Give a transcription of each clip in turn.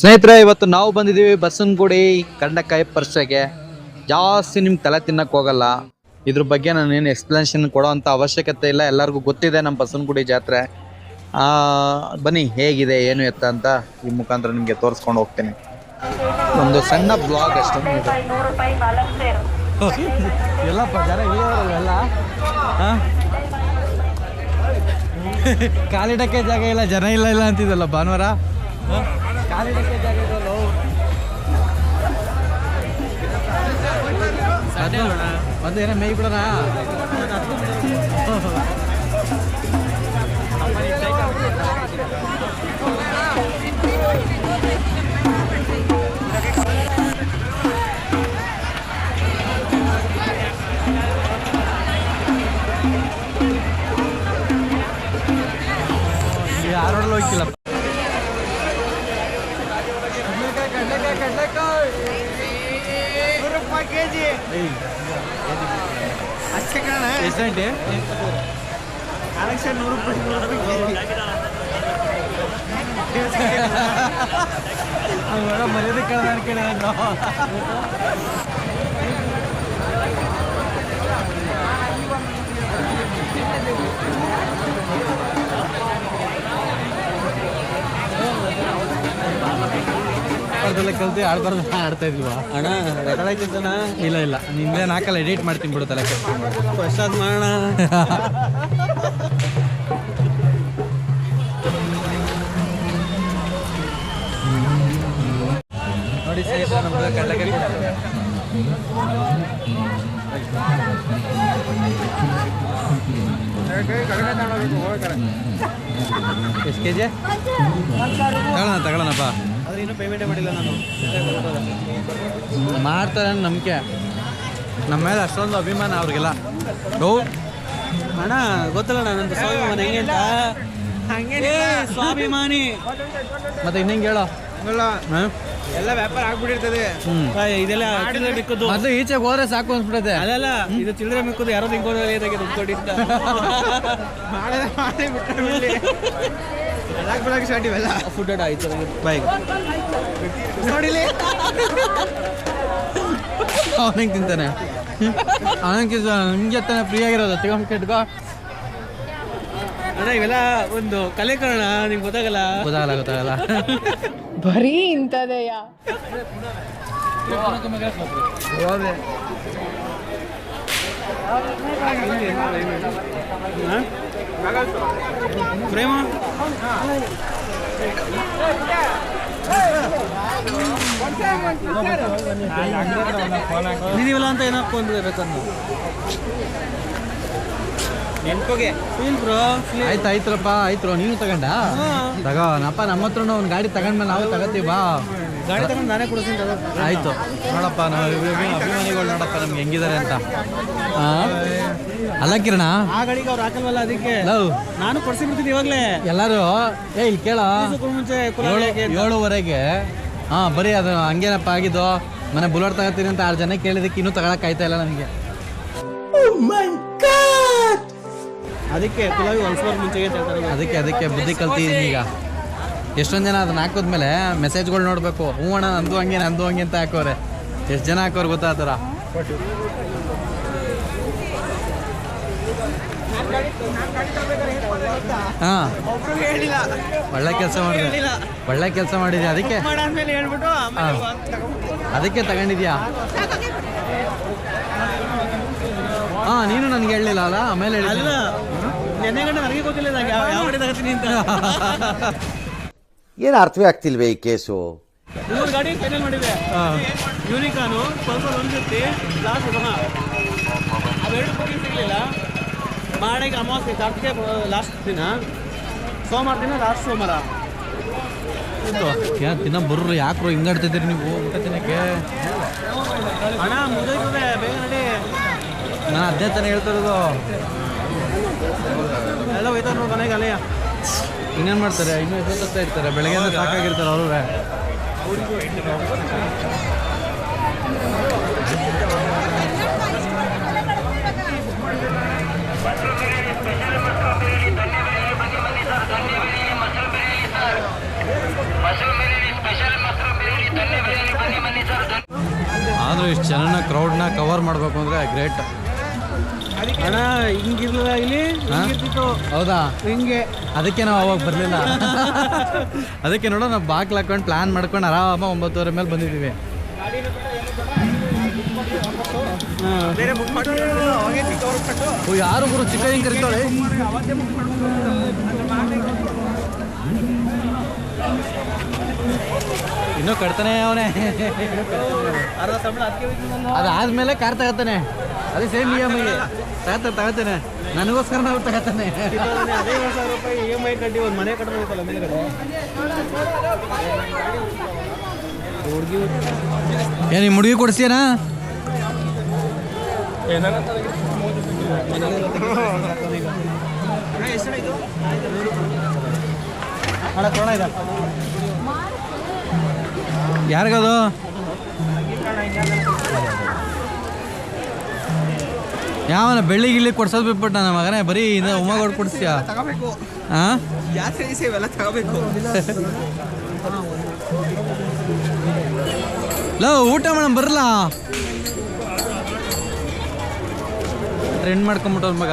ಸ್ನೇಹಿತರೆ, ಇವತ್ತು ನಾವು ಬಂದಿದ್ದೀವಿ ಬಸವನಗುಡಿ ಕಂಡಕಾಯಿ ಪರ್ಸೆಗೆ. ಜಾಸ್ತಿ ನಿಮ್ಗೆ ತಲೆ ತಿನ್ನಕ್ಕೆ ಹೋಗಲ್ಲ. ಇದ್ರ ಬಗ್ಗೆ ನಾನು ಏನು ಎಕ್ಸ್ಪ್ಲನೇಷನ್ ಕೊಡೋವಂಥ ಅವಶ್ಯಕತೆ ಇಲ್ಲ. ಎಲ್ಲರಿಗೂ ಗೊತ್ತಿದೆ ನಮ್ಮ ಬಸವನಗುಡಿ ಜಾತ್ರೆ. ಬನ್ನಿ, ಹೇಗಿದೆ, ಏನು ಎತ್ತ ಅಂತ ಈ ಮುಖಾಂತರ ನಿಮಗೆ ತೋರಿಸ್ಕೊಂಡು ಹೋಗ್ತೀನಿ. ಒಂದು ಸಣ್ಣ ಬ್ಲಾಗ್ ಅಷ್ಟೇ ಎಲ್ಲಪ್ಪ ಜನ ಕಾಲಿಡಕ್ಕೆ ಜಾಗ ಇಲ್ಲ, ಜನ ಇಲ್ಲ ಇಲ್ಲ ಅಂತಿದ್ದಲ್ಲ ಭಾನುವಾರ? ಕಾಲಿಡಕ್ಕೆ ಜಾಗ ಮತ್ತೆ ಏನೋ ಮೈ ಬಿಡೋಣ ಯಾರೋಡಲ್ಲ ಹೋಗಿಲ್ಲ ಎಷ್ಟಂಟೆ ಮರ್ಯಾದೆ ಕೇಳ್ದ ಕೇಳಿ ಅದೆಲ್ಲ ಕಲ್ತು ಆಡ್ಬಾರ್ದು ಆಡ್ತಾ ಇದ್ವಾ. ಅಣ್ಣ ರೆಕಾರ್ಡ್ ಇಲ್ಲ ಇಲ್ಲ. ನಿಂದೇನು ಹಾಕಲ್ಲ ಎಡಿಟ್ ಮಾಡ್ತೀನಿ ಬಿಡು ತಲೆ. ಫಸ್ಟ್ ಅದು ಮಾಡೋಣ. ನೋಡಿ ಸ್ನೇಹಿತರೆ ನಮ್ದು ಕಡಲೆಕಾಯಿ ಎಷ್ಟು ಕೆ ಜಿ ತಗೊಳ್ಳೋಣ ತಗೊಳ್ಳೋಣಪ್ಪ. ಇನ್ನೂ ಪೇಮೆಂಟೇ ಮಾಡಿಲ್ಲ ನಾನು. ಮಾಡ್ತಾರೆ ಅನ್ನೋ ನಂಬಿಕೆ. ನಮ್ಮ ಮೇಲೆ ಅಷ್ಟೊಂದು ಅಭಿಮಾನ ಅವ್ರಿಗೆಲ್ಲ. ಓ ಅಣ್ಣ ಗೊತ್ತಲ್ಲ ನಾನು ನಂದು ಸ್ವಾಭಿಮಾನ ಹೆಂಗೆ ಅಂತ? ಸ್ವಾಭಿಮಾನಿ. ಮತ್ತೆ ಇನ್ನಂಗೆ ಹೇಳೋ ಹಾಂ? ಎಲ್ಲ ವ್ಯಾಪಾರ ಆಗ್ಬಿಟ್ಟಿರ್ತದೆ. ಹ್ಞೂ ಇದೆಲ್ಲ ಚಿಲ್ಲರೆ ಮಿಕ್ಕದು ಮೊದಲು ಈಚೆಗೆ ಹೋದ್ರೆ ಸಾಕು ಅನ್ಸ್ಬಿಡುತ್ತೆ ಅದಲ್ಲ ಇದು ತಿಳಿದ್ರೆ ಮಿಕ್ಕದು ಯಾರೋ ತಿನ್ಕೋದ್ರೆ ಏನಾಗಿ ದುಡ್ಡು ಅಂತ. ಫುಡ್ ಆಯ್ತು ಬೈಕ್ ನೋಡಿಲಿ ಅವನಿಗೆ ತಿಂತಾನೆ ಅವನಿಗೆ ನಿಮ್ಗೆ ತಾನೆ ಫ್ರೀ ಆಗಿರೋದು ತಗೊಂಡು ಇಟ್ಕೋ ಅದೇ ಇವೆಲ್ಲ ಒಂದು ಕಲೆ ಕಾರಣ ನಿಮ್ಗೆ ಗೊತ್ತಾಗಲ್ಲ ಗೊತ್ತಾಗಲ್ಲ ಗೊತ್ತಾಗಲ್ಲ ಬರೀ ಇಂಥದೆಯಾ? ಪ್ರೇಮ? ನೀನಿವಲ್ಲ ಅಂತ ಏನಪ್ಪ ಅಂದ್ರೆ ಬೇಕಂದು ಆಯ್ತು ಆಯ್ತ್ರಪ್ಪ ಆಯ್ತು ನೀನು ತಗೊಂಡ? ತಗೋ ನಪ್ಪ ನಮ್ಮ ಹತ್ರ ಒಂದು ಗಾಡಿ ತಗೊಂಡ್ಮೇಲೆ ನಾವು ತಗೋತೀವಿ ಬಾ. ಗಾಡಿ ತಗೊಂಡು ನಾನೇ ಕೊಡಿಸ್ತೀನಿ. ಆಯ್ತು. ನೋಡಪ್ಪ ನಾವು ಅಭಿ- ಅಭಿಮಾನಿಗಳು ನೋಡಪ್ಪ ನಮ್ಗೆ ಹೆಂಗಿದ್ದಾರೆ ಅಂತ. ಆ? ಅಲ್ಲ ಕಿರಣ. ಆ ಗಾಡಿಗೆ ಅವ್ರು ಹಾಕಲ್ವಲ್ಲ ಅದಕ್ಕೆ? ಲವ್ ನಾನು ಕೊಡ್ಸಿಬಿಡ್ತೀನಿ ಇವಾಗಲೇ. ಎಲ್ಲರೂ? ಏ ಇಲ್ಲಿ ಕೇಳ. ಮುಂಚೆ ಏಳು ಏಳುವರೆಗೆ. ಹಾ ಬರೀ ಅದು ಹಂಗೇನಪ್ಪ ಆಗಿದ್ದು. ಮನೆ ಬುಲೆಟ್ ತಗೋತೀನಿ ಅಂತ ಆರು ಜನ ಕೇಳಿದಕ್ಕೆ ಇನ್ನೂ ತಗೊಳಕ್ ಆಯ್ತಾ ಇಲ್ಲ ನನಗೆ. ಅದಕ್ಕೆ ಕುಲಾವಿ ಒಂದ್ಸಲ ಮುಂಚೆಗೆ ಹೇಳ್ತಾರೆ. ಅದಕ್ಕೆ ಅದಕ್ಕೆ ಬುದ್ಧಿ ಕಲ್ತಿದ್ದೀನಿ ಈಗ. ಎಷ್ಟೊಂದು ಜನ ಅದನ್ನ ಹಾಕಿದ್ಮೇಲೆ ಮೆಸೇಜ್ಗಳು ನೋಡಬೇಕು. ಹ್ಞೂ ಅಣ್ಣ ನಂದು ಹಂಗೆ ನಂದು ಹಂಗೆ ಅಂತ ಹಾಕೋರೆ. ಎಷ್ಟು ಜನ ಹಾಕೋರು ಗೊತ್ತಾ ಆ ಥರ? ಹಾಂ. ಒಳ್ಳೆ ಕೆಲಸ ಮಾಡಿದೆ. ಒಳ್ಳೆ ಕೆಲಸ ಮಾಡಿದೆ ಅದಕ್ಕೆ. ಅದಕ್ಕೆ ತಗೊಂಡಿದ್ಯಾ? ಹಾಂ ನೀನು ನನಗೆ ಹೇಳಲಿಲ್ಲ ಅಲ್ಲ? ಆಮೇಲೆ ಹೇಳಿಲ್ಲ ನನಗೆ ಗೊತ್ತಿಲ್ಲ ಯಾವ ಯಾವ ಗಾಡಿ ತಗೋತೀನಿ ಅಂತ ಏನು ಅರ್ಥವೇ ಆಗ್ತಿಲ್ವೇ ಈ ಕೇಸು? ಮೂರು ಗಾಡಿ ಫೈನಲ್ ಮಾಡಿದೆ. ಯೂನಿಕಾನು ಲಾಸ್ಟ್ ಅವೆರಡು ಬುಕಿಂಗ್ ಸಿಗಲಿಲ್ಲ. ಮಾಡಿಗೆ ಅಮಾವಾಸ್ಯೆ ಕಾರ್ತಿಕೆ ಲಾಸ್ಟ್ ದಿನ. ಸೋಮವಾರ ದಿನ ಲಾಸ್ಟ್ ಸೋಮವಾರ. ದಿನ ಯಾ ದಿನ ಬರ್ರು ಯಾಕ್ರು ಹಿಂಗಾಡ್ತಿದ್ದೀರಿ ನೀವು? ಊಟ ತಿನ್ನಕ್ಕೆ? ಹಣ ಮುಗಿದ್ರೆ ಬೇಗ ನಡಿ. ನಾನು ಅದೇ ತಾನೇ ಹೇಳ್ತಾ ಇರೋದು. ಎಲ್ಲ ಹೋಯ್ತಾರೆ ನೋಡಿ ಮನೆಗೆ ಅಲೆಯ ಇನ್ನೇನು ಮಾಡ್ತಾರೆ? ಇನ್ನೂ ಎಷ್ಟೊತ್ತಾಗ್ತಾ ಇರ್ತಾರೆ? ಬೆಳಗ್ಗೆ ಸಾಕಾಗಿರ್ತಾರೆ ಅವರು ಆದರೂ ಇಷ್ಟು ಜನನ ಕ್ರೌಡ್ನ ಕವರ್ ಮಾಡಬೇಕು ಅಂದರೆ ಗ್ರೇಟ್ ಅಣ್ಣ ಹಿಂಗಿರ್ಲಿಲ್ಲ ಇಲ್ಲಿ ಹಿಂಗಿರ್ತಿತ್ತು. ಹೌದಾ? ಹಿಂಗೆ. ಅದಕ್ಕೆ ನಾವು ಅವಾಗ ಬರಲಿಲ್ಲ. ಅದಕ್ಕೆ ನೋಡೋ ನಾವು ಬಾಗ್ಲು ಹಾಕೊಂಡು ಪ್ಲ್ಯಾನ್ ಮಾಡ್ಕೊಂಡು ಆರಾಮ ಒಂಬತ್ತುವರೆ ಮೇಲೆ ಬಂದಿದ್ದೀವಿ. ಯಾರು ಗುರು ಚಿಕ್ಕ ಹಿಂಗೆ ಕರಿತಾಳೆ ಇನ್ನೂ ಕಟ್ತಾನೆ ಅವನೇ. ಅದು ಅದಾದ್ಮೇಲೆ ಕಾರ್ ತಗತಾನೆ. ಅದೇ ಸೇಮ್ ಇ ಎಂ ಐ ತಗತ ತಗತಾನೆ. ನನಗೋಸ್ಕರ ನಾವು ತಗತಾನೆ. ಹದಿನೈದು ಸಾವಿರ ರೂಪಾಯಿ ಇ ಎಂ ಐ ಕಟ್ಟಿ ಒಂದು ಮನೆ ಕಟ್ಟಬೇಕಲ್ಲ ಹುಡುಗಿ ಏನು ಹುಡುಗಿ ಕೊಡಿಸ್ತೀನಾ ಯಾರಿಗದು? ಯಾವನ ಬೆಳ್ಳಿ ಗಿಳ್ಳಿ ಕೊಡ್ಸೋದು ಬಿಟ್ಬಿಟ್ಟ ನನ್ನ ಮಗನೇ ಬರೀ ಇದು ಕೊಡಿಸ್ತೀಯ ತಗೋಬೇಕು. ಹಾಂ ಲೋ ಊಟ ಮೇಡಮ್ ಬರಲ್ಲ ಟ್ರೆಂಡ್ ಮಾಡ್ಕೊಂಬಿಟ್ಟವ್ರ ಮಗ.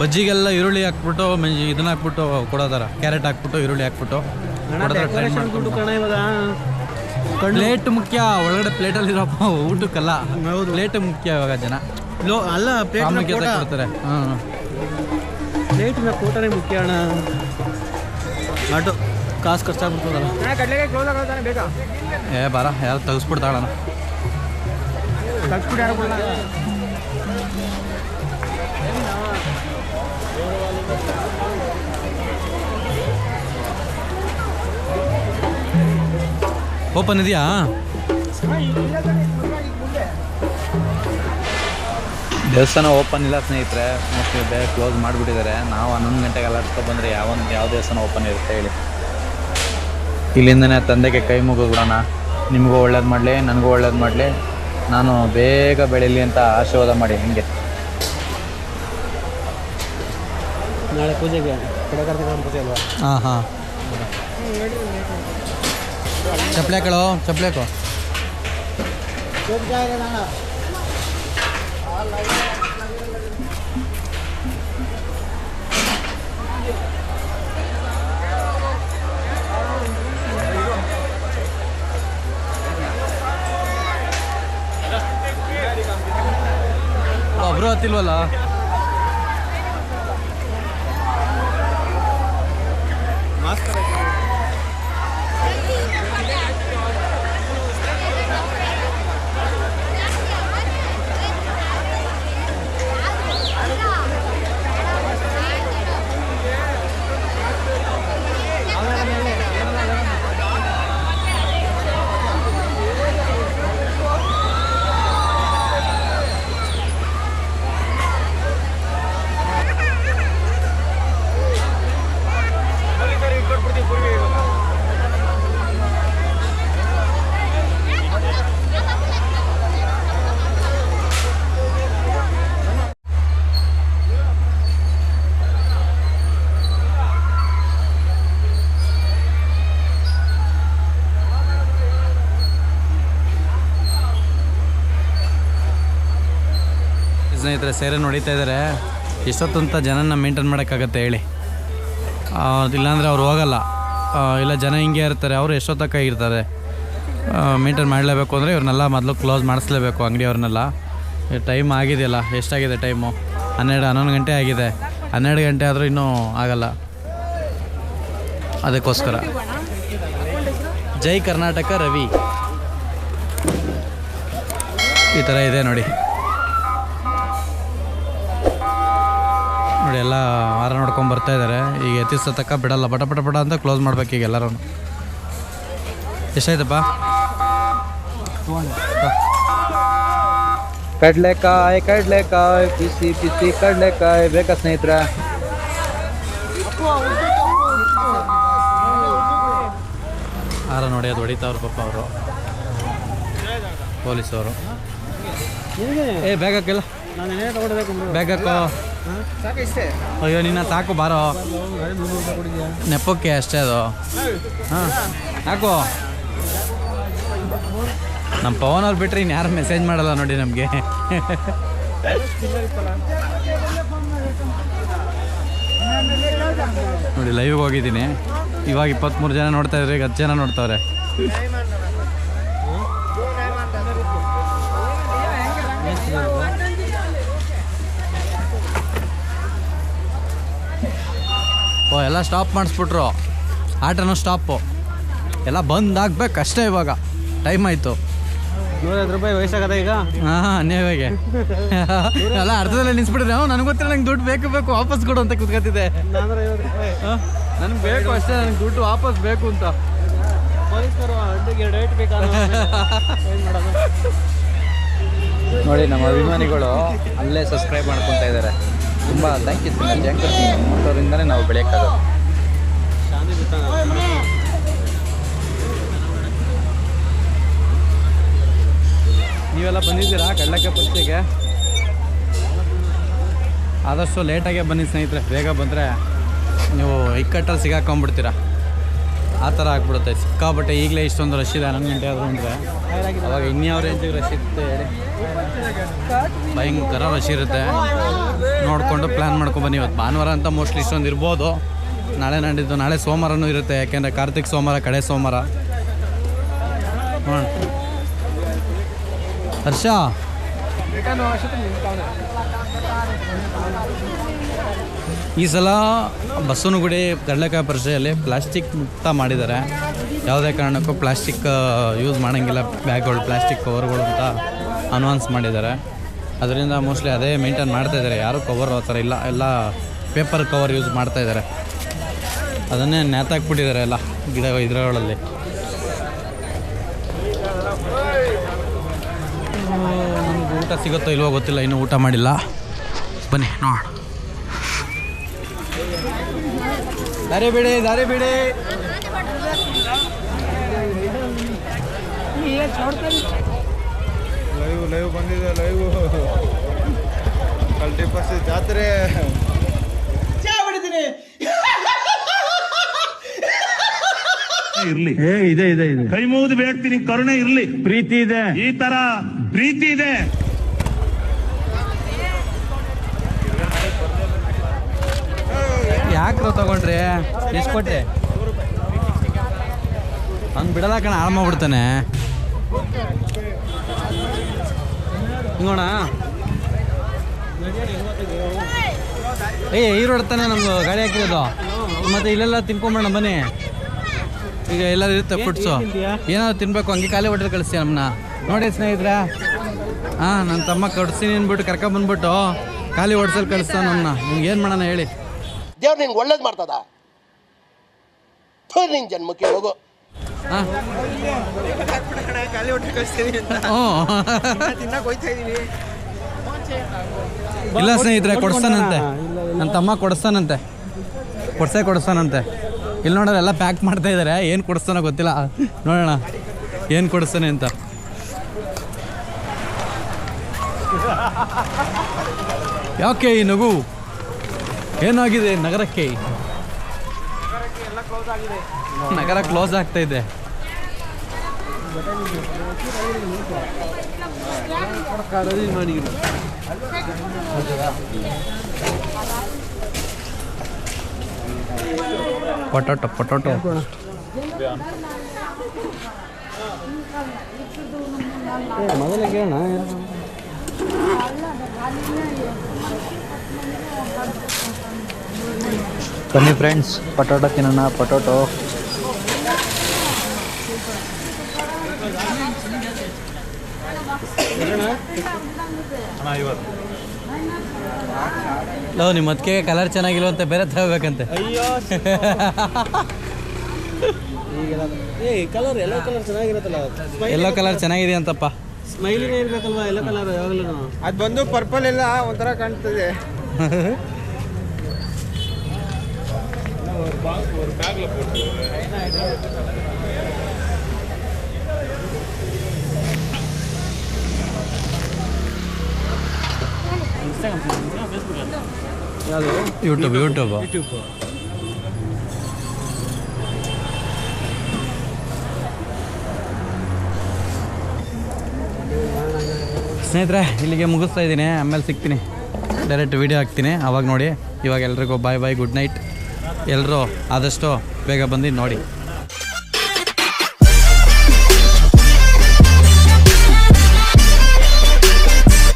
ಬಜ್ಜಿಗೆಲ್ಲ ಈರುಳ್ಳಿ ಹಾಕ್ಬಿಟ್ಟು ಮೆಂಜಿ ಇದನ್ನ ಹಾಕ್ಬಿಟ್ಟು ಕೊಡೋದಾರ. ಕ್ಯಾರೆಟ್ ಹಾಕ್ಬಿಟ್ಟು ಈರುಳ್ಳಿ ಹಾಕ್ಬಿಟ್ಟು. ಪ್ಲೇಟ್ ಮುಖ್ಯ ಒಳಗಡೆ ಪ್ಲೇಟಲ್ಲಿ ಇರೋ ಊಟಕ್ಕಲ್ಲ. ಪ್ಲೇಟ್ ಮುಖ್ಯ ಇವಾಗ ಜನ. ಲೋ ಅಲ್ಲ ಪ್ರಾಮುಖ್ಯತೆ ಮುಖ್ಯ ಕೊಡ್ತಾರೆ. ಹಾಂ. ಪ್ಲೇಟಿನ ಫೋಟೋನೇ ಮುಖ್ಯ ಅಣ್ಣ. ಆಟೋ ಕಾಸು ಖರ್ಚಾಗ್ಬಿಡ್ತದಲ್ಲ. ಏ ಬಾರ ಯಾರು ತೆಗಿಸ್ಬಿಡ್ತಾಳಣ ಓಪನ್ ಇದೆಯಾ? ದೇವಸ್ಥಾನ ಓಪನ್ ಇಲ್ಲ ಸ್ನೇಹಿತರೆ. ಮೋಸ್ಟ್ಲಿ ಬೇಗ ಕ್ಲೋಸ್ ಮಾಡಿಬಿಟ್ಟಿದ್ದಾರೆ. ನಾವು ಹನ್ನೊಂದು ಗಂಟೆಗೆಲ್ಲ ಅಡ್ಕೊ ಬಂದರೆ ಯಾವೊಂದು ಯಾವ ದೇವಸ್ಥಾನ ಓಪನ್ ಇರುತ್ತೆ ಹೇಳಿ. ಇಲ್ಲಿಂದನೇ ತಂದೆಗೆ ಕೈ ಮುಗಿದ್ಬಿಡೋಣ. ನಿಮಗೂ ಒಳ್ಳೇದು ಮಾಡಲಿ ನನಗೂ ಒಳ್ಳೇದು ಮಾಡಲಿ. ನಾನು ಬೇಗ ಬೆಳೀಲಿ ಅಂತ ಆಶೀರ್ವಾದ ಮಾಡಿ ಹಿಂಗೆ ನಾಳೆ ಪೂಜೆಗೆ ಹಾಂ ಹಾಂ ಚಪ್ಪಲೆ ಹಾಕೋ ಒಬ್ರು ಹತ್ತಿಲ್ವಲ್ಲ? ಸ್ನೇಹಿತರೆ, ಸೇರೆ ನೋಡಿತಾ ಇದ್ದಾರೆ ಎಷ್ಟೊತ್ತಂತ ಜನನ ಮೇಂಟೈನ್ ಮಾಡೋಕ್ಕಾಗತ್ತೆ ಹೇಳಿ. ಇಲ್ಲಾಂದರೆ ಅವ್ರು ಹೋಗಲ್ಲ. ಇಲ್ಲ, ಜನ ಹಿಂಗೆ ಇರ್ತಾರೆ, ಅವರು ಎಷ್ಟೊತ್ತಕ್ಕ ಇರ್ತಾರೆ. ಮೇಂಟೈನ್ ಮಾಡಲೇಬೇಕು ಅಂದರೆ ಇವ್ರನ್ನೆಲ್ಲ ಮೊದಲು ಕ್ಲೋಸ್ ಮಾಡಿಸ್ಲೇಬೇಕು ಅಂಗಡಿಯವ್ರನ್ನೆಲ್ಲ. ಟೈಮ್ ಆಗಿದೆಯಲ್ಲ, ಎಷ್ಟಾಗಿದೆ ಟೈಮು ಹನ್ನೆರಡು, ಹನ್ನೊಂದು ಗಂಟೆ ಆಗಿದೆ. ಹನ್ನೆರಡು ಗಂಟೆ ಆದರೂ ಇನ್ನೂ ಆಗಲ್ಲ. ಅದಕ್ಕೋಸ್ಕರ. ಜೈ ಕರ್ನಾಟಕ ರವಿ. ಈ ಥರ ಇದೆ ನೋಡಿ. ನೋಡಿ ಎಲ್ಲ ಆರ ನೋಡ್ಕೊಂಡು ಬರ್ತಾ ಇದ್ದಾರೆ ಈಗ ಎತ್ತಿಸೋ ತಕ್ಕ ಬಿಡಲ್ಲ ಬಟ ಪಟ ಪಟ ಅಂತ ಕ್ಲೋಸ್ ಮಾಡ್ಬೇಕು ಈಗ ಎಲ್ಲರೂ ಎಷ್ಟಾಯ್ತಪ್ಪ? ಕಡ್ಲೆಕಾಯಿ ಕಡ್ಲೆಕಾಯಿ ಬಿಸಿ ಬಿಸಿ ಕಡ್ಲೆಕಾಯಿ ಬೇಕಾ ಸ್ನೇಹಿತರ. ಆರ ನೋಡಿ ಅದು ಹೊಡಿತಾವ್ರು ಪಾಪ ಅವರು. ಪೊಲೀಸವರು. ಏ ಬ್ಯಾಗ್ ಹಾಕಿಲ್ಲ ನಾನು ಏನೇ ತಗೊಳ್ಬೇಕು ಬ್ಯಾಗ್ ಹಾಕೋ. ಸಾಕು ಇಷ್ಟೇ ಅಯ್ಯೋ ನಿನ್ನ ಸಾಕು ಬಾರೋ. ನೆಪಕ್ಕೆ ಅಷ್ಟೇ ಅದು. ಹಾಂ ಸಾಕು. ನಮ್ಮ ಪವನ್ ಅವ್ರು ಬಿಟ್ರೆ ಇನ್ನು ಯಾರು ಮೆಸೇಜ್ ಮಾಡಲ್ಲ ನೋಡಿ ನಮಗೆ. ನೋಡಿ ಲೈವ್ಗೆ ಹೋಗಿದ್ದೀನಿ. ಇವಾಗ ಇಪ್ಪತ್ತ್ಮೂರು ಜನ ನೋಡ್ತಾ ಇದ್ರೆ ಈಗ ಹತ್ತು ಜನ ನೋಡ್ತಾವ್ರೆ. ಓ ಎಲ್ಲ ಸ್ಟಾಪ್ ಮಾಡಿಸ್ಬಿಟ್ರು. ಆಟನೂ ಸ್ಟಾಪು ಎಲ್ಲ ಬಂದ್ ಆಗ್ಬೇಕು ಅಷ್ಟೇ ಇವಾಗ. ಟೈಮ್ ಆಯಿತು. ನೂರೈವತ್ತು ರೂಪಾಯಿ ವಯಸ್ಸಾಗದ ಈಗ? ಹಾಂ ನೇವೆಗೆ. ಎಲ್ಲ ಅರ್ಧದಲ್ಲೇ ನಿಲ್ಸ್ಬಿಟ್ರೆ ನಾವು ನನಗೆ ಗೊತ್ತಿಲ್ಲ ನಂಗೆ ದುಡ್ಡು ಬೇಕು ಬೇಕು ವಾಪಸ್ ಕೊಡು ಅಂತ ಐವತ್ತು ನನಗೆ ಬೇಕು ಅಷ್ಟೇ ನನಗೆ ದುಡ್ಡು ವಾಪಸ್ ಬೇಕು ಅಂತ. ನೋಡಿ ನಮ್ಮ ಅಭಿಮಾನಿಗಳು ಅಲ್ಲೇ ಸಬ್ಸ್ಕ್ರೈಬ್ ಮಾಡ್ಕೊತಾ ಇದ್ದಾರೆ. ತುಂಬ ಥ್ಯಾಂಕ್ ಯು ಜಂಕರ್ ಅಂಥವ್ರಿಂದಲೇ ನಾವು ಬೆಳೆಯೋಕ್ಕಾಗೋದು ನೀವೆಲ್ಲ ಬಂದಿದ್ದೀರಾ? ಕಳ್ಳಕ್ಕೆ ಪರೀಕ್ಷೆಗೆ ಆದಷ್ಟು ಲೇಟಾಗೆ ಬನ್ನಿ ಸ್ನೇಹಿತರೆ, ಬೇಗ ಬಂದರೆ ನೀವು ಇಕ್ಕಟ್ಟಲ್ಲಿ ಸಿಗಾಕೊಂಡ್ಬಿಡ್ತೀರಾ? ಆ ಥರ ಆಗ್ಬಿಡುತ್ತೆ. ಸಿಕ್ಕಾಬಟ್ಟೆ ಈಗಲೇ ಇಷ್ಟೊಂದು ರಶ್ ಇದೆ, ಹನ್ನೊಂದು ಗಂಟೆ ಆದರೂ ಅಂದರೆ. ಅವಾಗ ಇನ್ಯಾವ ರೇಂಜಿಗೆ ರಶ್ ಇರುತ್ತೆ ಹೇಳಿ? ಭಯಂಕರ ರಶ್ ಇರುತ್ತೆ. ನೋಡಿಕೊಂಡು ಪ್ಲ್ಯಾನ್ ಮಾಡ್ಕೊಂಡು ಬನ್ನಿ. ಇವತ್ತು ಭಾನುವಾರ ಅಂತ ಮೋಸ್ಟ್ಲಿ ಇಷ್ಟೊಂದು ಇರ್ಬೋದು. ನಾಳೆ ನಂಡಿದ್ದು, ನಾಳೆ ಸೋಮವಾರನೂ ಇರುತ್ತೆ. ಯಾಕೆಂದರೆ ಕಾರ್ತಿಕ್ ಸೋಮವಾರ, ಕಡೆ ಸೋಮವಾರ. ಹ್ಞೂ ಹರ್ಷ? ಈ ಸಲ ಬಸವನಗುಡಿ ಕಡಲೆಕಾಯಿ ಪರಿಚಯಲ್ಲಿ ಪ್ಲಾಸ್ಟಿಕ್ ಮುಕ್ತ ಮಾಡಿದ್ದಾರೆ. ಯಾವುದೇ ಕಾರಣಕ್ಕೂ ಪ್ಲಾಸ್ಟಿಕ್ ಯೂಸ್ ಮಾಡೋಂಗಿಲ್ಲ. ಬ್ಯಾಗ್ಗಳು, ಪ್ಲಾಸ್ಟಿಕ್ ಕವರ್ಗಳು ಅಂತ ಅನೌನ್ಸ್ ಮಾಡಿದ್ದಾರೆ. ಅದರಿಂದ ಮೋಸ್ಟ್ಲಿ ಅದೇ ಮೇಂಟೈನ್ ಮಾಡ್ತಾ ಇದ್ದಾರೆ. ಯಾರೂ ಕವರ್ ಆ ಥರ ಇಲ್ಲ. ಎಲ್ಲ ಪೇಪರ್ ಕವರ್ ಯೂಸ್ ಮಾಡ್ತಾ ಇದ್ದಾರೆ. ಅದನ್ನೇ ನೇತಾಕ್ಬಿಟ್ಟಿದ್ದಾರೆ ಎಲ್ಲ ಗಿಡ, ಇದರಗಳಲ್ಲಿ. ನಮ್ಗೆ ಊಟ ಸಿಗುತ್ತೋ ಇಲ್ವೋ ಗೊತ್ತಿಲ್ಲ. ಇನ್ನೂ ಊಟ ಮಾಡಿಲ್ಲ. ಬನ್ನಿ ನೋಡ ದಾರಿ ಬಿಡಿ ದಾರಿ ಬಿಡಿ. ಲೈವ್ ಲೈವ್ ಬಂದಿದೆ ಲೈವ್. ಕಲ್ಟಿ ಪಸ್ ಜಾತ್ರೆ. ಇರ್ಲಿ. ಇದೆ ಇದೆ ಇದೆ. ಕೈ ಮುಗಿದು ಬೇಡ್ತೀನಿ ಕರುಣೆ ಇರ್ಲಿ. ಪ್ರೀತಿ ಇದೆ. ಈ ತರ ಪ್ರೀತಿ ಇದೆ. ಯಾಕ್ರೋ ತಗೊಂಡ್ರಿ, ಎಷ್ಟು ಕೊಟ್ಟೆ ಅವ್ನು ಬಿಡಲ್ಲ ಕಣ ಹಾಳು ಮಾಡ್ಬಿಡ್ತಾನೆ ಹಿಂಗೋಣ ಏ, ಹೀರೋ ಹೊಡ್ತಾನೆ ನಮ್ದು, ಗಾಡಿ ಹಾಕಿರೋದು. ಮತ್ತೆ ಇಲ್ಲೆಲ್ಲ ತಿನ್ಕೊಂಬೇಡ ಬನ್ನಿ. ಈಗ ಎಲ್ಲರೂ ಇರುತ್ತೆ ಫುಡ್ಸು ಏನಾದ್ರು ತಿನ್ಬೇಕು, ಹಂಗೆ ಖಾಲಿ ಹೊಟ್ಟೆ ಕಳಿಸಿ ನಮ್ಮನ್ನ ನೋಡಿ ಸ್ನೇಹಿತರೆ. ಹಾಂ ನನ್ನ ತಮ್ಮ ಕಡ್ಸಿನಿ ಅಂದ್ಬಿಟ್ಟು ಕರ್ಕೊಂಬಂದ್ಬಿಟ್ಟು ಖಾಲಿ ಹೊಡ್ಸಲ್ ಕಳಿಸ್ತಾನ ನಮ್ಮನ್ನ ನಿಮ್ಗೆ ಏನು ಮಾಡೋಣ ಹೇಳಿ. ದೇವ್ರು ನಿನ್ಗೆ ಒಳ್ಳೇದು ಮಾಡ್ತದ? ನಿನ್ ಜನ್ಮಕ್ಕೆ ಹೋಗು. ಇಲ್ಲ ಸ್ನೇಹಿತರೆ ಕೊಡಿಸ್ತಾನಂತೆ ನನ್ನ ತಮ್ಮ ಕೊಡಿಸ್ತಾನಂತೆ ಕೊಡ್ಸೇ ಕೊಡಿಸ್ತಾನಂತೆ ಇಲ್ಲಿ ನೋಡೋರು ಎಲ್ಲ ಪ್ಯಾಕ್ ಮಾಡ್ತಾ ಇದ್ದಾರೆ ಏನು ಕೊಡಿಸ್ತಾನೋ ಗೊತ್ತಿಲ್ಲ. ನೋಡೋಣ. ಏನು ಕೊಡಿಸ್ತಾನೆ ಅಂತ. ಯಾಕೆ ಈ ನಗು? ಏನಾಗಿದೆ ನಗರಕ್ಕೆ? ನಗರ ಕ್ಲೋಸ್ ಆಗ್ತಾ ಇದೆ. ಪೊಟೊಟೊ ಪೊಟೊಟೊ. ಮೊದಲೇ ಕೇಳೋಣ ಬನ್ನಿ ಫ್ರೆಂಡ್ಸ್ ಪಟೋಟೋ ತಿನ್ನೋಣ ಪಟೋಟೋ. ಹಲೋ ನಿಮ್ಮ ಅದಕ್ಕೆ ಕಲರ್ ಚೆನ್ನಾಗಿಲ್ವ ಅಂತ ಬೇರೆ ತಗೋಬೇಕಂತೆ ಅಯ್ಯೋ ಏ ಕಲರ್ ಎಲ್ಲೋ ಕಲರ್ ಚೆನ್ನಾಗಿರುತ್ತಲ್ಲ ಎಲ್ಲೋ ಕಲರ್ ಚೆನ್ನಾಗಿದೆ ಅಂತಪ್ಪ ಸ್ಮೈಲಿನೇ ಇರ್ಬೇಕಲ್ವಾ ಎಲ್ಲೋ ಕಲರ್ ಯಾವಾಗಲೂ ಅದು ಬಂದು ಪರ್ಪಲ್ ಎಲ್ಲ ಒಂಥರ ಕಾಣ್ತದೆ. ಯೂಟ್ಯೂಬ್ ಯೂಟ್ಯೂಬ್ ಯೂಟ್ಯೂಬ್ ಸ್ನೇಹಿತರೆ ಇಲ್ಲಿಗೆ ಮುಗಿಸ್ತಾ ಇದ್ದೀನಿ. ಆಮೇಲೆ ಸಿಗ್ತೀನಿ. ಡೈರೆಕ್ಟ್ ವಿಡಿಯೋ ಹಾಕ್ತೀನಿ. ಅವಾಗ ನೋಡಿ. ಇವಾಗ ಎಲ್ರಿಗೂ ಬಾಯ್ ಬಾಯ್ ಗುಡ್ ನೈಟ್ ಎಲ್ಲರೂ ಆದಷ್ಟು ಬೇಗ ಬಂದು ನೋಡಿ.